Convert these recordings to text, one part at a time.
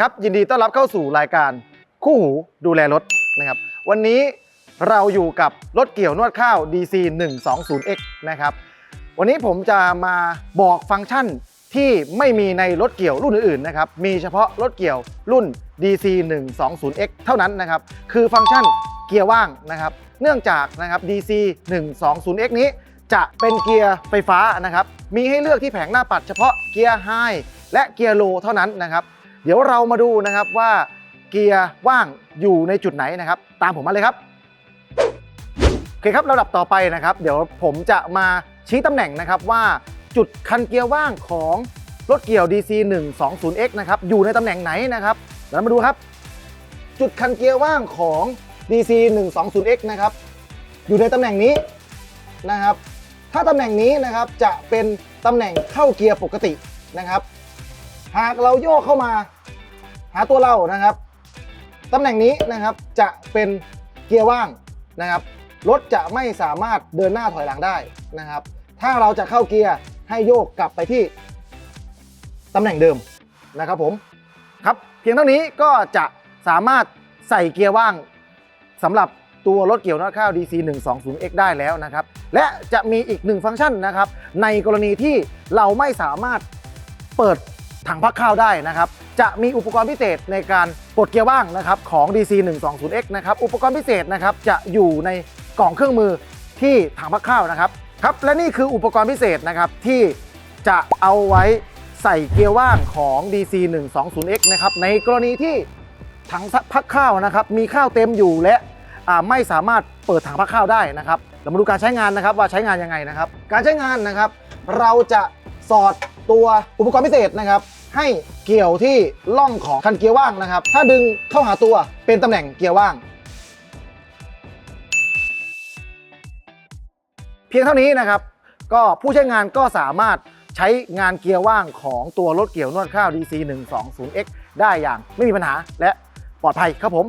ครับ ยินดีต้อนรับเข้าสู่รายการคู่หูดูแลรถนะครับ วันนี้เราอยู่กับรถเกี่ยวนวดข้าว DC 120X นะครับ วันนี้ผมจะมาบอกฟังก์ชันที่ไม่มีในรถเกี่ยวรุ่นอื่นๆนะครับ มีเฉพาะรถเกี่ยวรุ่น DC 120X เท่านั้นนะครับ คือฟังก์ชันเกียร์ว่างนะครับ เนื่องจากนะครับ DC 120X นี้จะเป็นเกียร์ไฟฟ้านะครับ มีให้เลือกที่แผงหน้าปัดเฉพาะเกียร์ไฮและเกียร์โลเท่านั้นนะครับ เดี๋ยวเรามาดูนะครับว่าเกียร์ว่างอยู่ในจุดไหนนะครับ ตามผมมาเลยครับโอเคครับลำดับต่อไปนะครับ เดี๋ยวผมจะมาชี้ตำแหน่งนะครับว่าจุดคันเกียร์ว่างของรถเกี่ยว DC 120X นะครับอยู่ในตำแหน่งไหนนะครับเดี๋ยวเรามาดูครับ จุดคันเกียร์ว่างของ DC 120X นะครับอยู่ในตำแหน่งนี้นะครับ ถ้าตำแหน่งนี้นะครับจะเป็นตำแหน่งเข้าเกียร์ปกตินะครับ หากเราโยกเข้ามาหาตัวเรานะครับตำแหน่งนี้นะครับจะเป็นเกียร์ว่างนะครับรถจะไม่สามารถเดินหน้าถอยหลังได้นะครับ ถ้าเราจะเข้าเกียร์ให้โยกกลับไปที่ตำแหน่งเดิมนะครับผมครับเพียงเท่านี้ก็จะสามารถใส่เกียร์ว่างสำหรับตัวรถเกี่ยวนวดข้าว DC 120X ได้แล้วนะครับ และจะมีอีกหนึ่งฟังก์ชันนะครับ ในกรณีที่เราไม่สามารถเปิด ถังพักข้าวได้นะครับ จะมีอุปกรณ์พิเศษในการปลดเกียร์ว่างนะครับของ DC 120X นะครับ อุปกรณ์พิเศษนะครับจะอยู่ในกล่องเครื่องมือที่ถังพักข้าวนะครับครับ และนี่คืออุปกรณ์พิเศษนะครับที่จะเอาไว้ใส่เกียร์ว่างของ DC 120X นะครับ ในกรณีที่ถังพักข้าวนะครับ มีข้าวเต็มอยู่และไม่สามารถเปิดถังพักข้าวได้นะครับ เรามาดูการใช้งานนะครับว่าใช้งานยังไงนะครับ การใช้งานนะครับ เราจะสอด ตัวอุปกรณ์พิเศษนะครับ ให้เกี่ยวที่ล่องของคันเกียร์ว่างนะครับ ถ้าดึงเข้าหาตัวเป็นตำแหน่งเกียร์ว่าง เพียงเท่านี้นะครับ ก็ผู้ใช้งานก็สามารถใช้งานเกียร์ว่างของตัวรถเกี่ยวนวดข้าว DC 120X ได้อย่างไม่มีปัญหาและปลอดภัยครับผม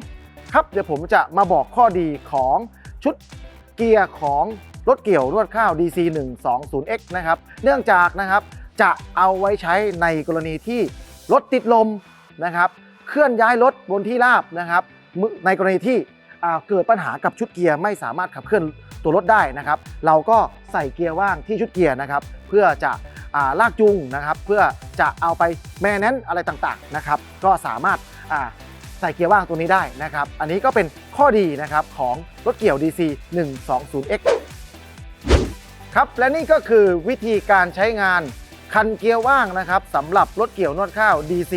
ครับเดี๋ยวผมจะมาบอกข้อดีของชุดเกียร์ของรถเกี่ยวนวดข้าว DC 120X นะครับ เนื่องจากนะครับ จะเอาไว้ใช้ในกรณีที่รถติดลมนะครับ เคลื่อนย้ายรถบนที่ราบนะครับ ในกรณีที่เกิดปัญหากับชุดเกียร์ไม่สามารถขับเคลื่อนตัวรถได้นะครับ เราก็ใส่เกียร์ว่างที่ชุดเกียร์นะครับ เพื่อจะอลากจูงนะครับ เพื่อจะเอาไปแมนแนนอะไรต่างๆนะครับ ก็สามารถใส่เกียร์ว่างตัวนี้ได้นะครับ อันนี้ก็เป็นข้อดีนะครับของรถเกี่ยว DC 120X ครับและนี่ก็คือวิธีการใช้งาน คันเกียร์ว่างนะครับสำหรับรถเกี่ยวนวดข้าว DC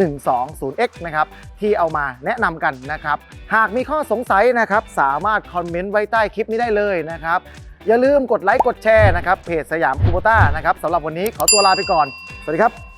120X นะครับที่เอามาแนะนำกันนะครับ หากมีข้อสงสัยนะครับสามารถคอมเมนต์ไว้ใต้คลิปนี้ได้เลยนะครับ อย่าลืมกดไลค์กดแชร์นะครับเพจสยามคูโบต้านะครับสำหรับวันนี้ขอตัวลาไปก่อน สวัสดีครับ